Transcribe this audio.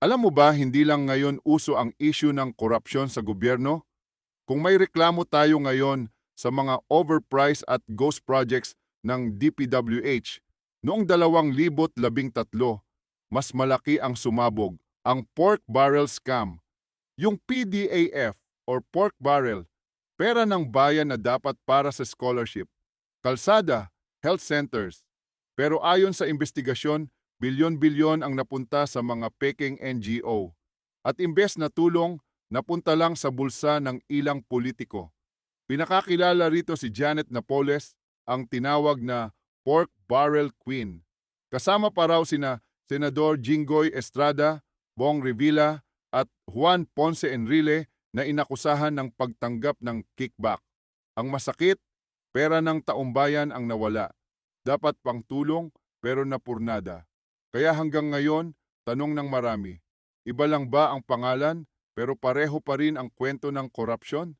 Alam mo ba, hindi lang ngayon uso ang issue ng korupsyon sa gobyerno? Kung may reklamo tayo ngayon sa mga overpriced at ghost projects ng DPWH, noong 2013, mas malaki ang sumabog, ang pork barrel scam. Yung PDAF or pork barrel, pera ng bayan na dapat para sa scholarship, kalsada, health centers. Pero ayon sa investigasyon, bilyon-bilyon ang napunta sa mga peking NGO. At imbes na tulong, napunta lang sa bulsa ng ilang politiko. Pinakakilala rito si Janet Napoles, ang tinawag na Pork Barrel Queen. Kasama pa raw sina Senador Jinggoy Estrada, Bong Revilla at Juan Ponce Enrile na inakusahan ng pagtanggap ng kickback. Ang masakit, pera ng taumbayan ang nawala. Dapat pang tulong pero napurnada. Kaya hanggang ngayon, tanong ng marami, iba lang ba ang pangalan pero pareho pa rin ang kwento ng korupsyon?